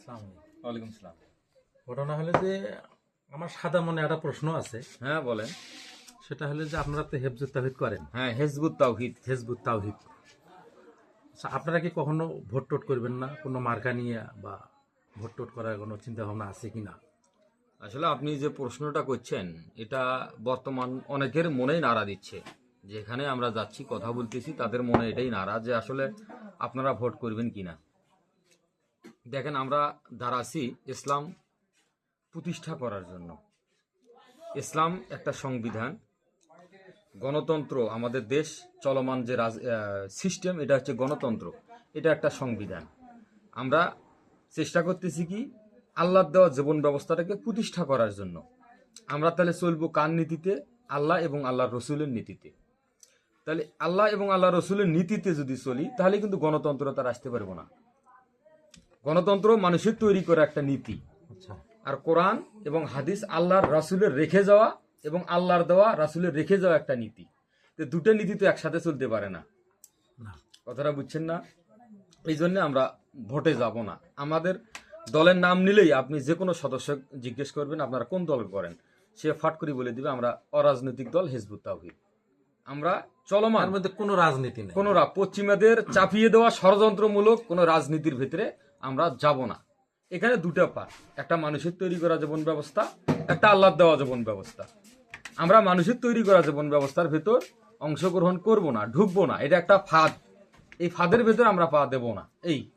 আসসালামু। ওয়ালাইকুম সালাম। ঘটনা হলো যে আমার সাদা মনে একটা প্রশ্ন আছে। হ্যাঁ বলেন। সেটা হলো যে আপনারা তো হেফজুত তাহিদ করেন। হ্যাঁ হেজবুত তাওহিদ। হেজবুত তাওহিদ। আচ্ছা, আপনারা কি কখনো ভোট টোট করবেন না? কোনো মার্কা নিয়ে বা ভোট টোট করার কোনো চিন্তা ভাবনা আছে কি না? আসলে আপনি যে প্রশ্নটা করছেন এটা বর্তমান অনেকের মনেই নাড়া দিচ্ছে। যেখানে আমরা যাচ্ছি কথা বলতেছি তাদের মনে এটাই নাড়া যে আসলে আপনারা ভোট করবেন কিনা দেখেন আমরা দাঁড়াছি ইসলাম প্রতিষ্ঠা করার জন্য। ইসলাম একটা সংবিধান, গণতন্ত্র, আমাদের দেশ চলমান যে রাজ সিস্টেম এটা হচ্ছে গণতন্ত্র। এটা একটা সংবিধান। আমরা চেষ্টা করতেছি কি, আল্লাহর দেওয়া জীবন ব্যবস্থাটাকে প্রতিষ্ঠা করার জন্য। আমরা তাহলে চলবো কার নীতিতে? আল্লাহ এবং আল্লাহর রসুলের নীতিতে। তাহলে আল্লাহ এবং আল্লাহ রসুলের নীতিতে যদি চলি, তাহলে কিন্তু গণতন্ত্র তার আসতে পারব না। গণতন্ত্র মানুষের তৈরি করা একটা নীতি। আচ্ছা। আর কোরআন এবং হাদিস আল্লাহর রাসুলের রেখে যাওয়া এবং আল্লাহর দেওয়া রাসুলের রেখে যাওয়া একটা নীতি। তো দুটো নীতি তো একসাথে চলতে পারে না। কথাটা বুঝছেন না? এই জন্য আমরা ভোটে যাব না। আমাদের দলের নাম নিলেই আপনি যে কোনো সদস্য জিজ্ঞেস করবেন আপনারা কোন দল করেন? সে ফাট করে বলে দিবে আমরা অরাজনৈতিক দল হিজবুত তাওহিদ। আমরা চলমান। মধ্যে কোনো রাজনীতি নেই। কোনো পশ্চিমাদের চাপিয়ে দেওয়া ষড়যন্ত্রমূলক কোনো রাজনীতির ভিতরে আমরা যাব না। এখানে দুটো পার্ট একটা মানুষের তৈরি করা জীবন ব্যবস্থা, একটা আল্লাহ দেওয়া জীবন ব্যবস্থা। আমরা মানুষের তৈরি করা জীবন ব্যবস্থার ভেতর অংশগ্রহণ করব না, ঢুকবো না। এটা একটা ফাঁদ। এই ফাঁদের ভেতর আমরা পা দেব না। এই।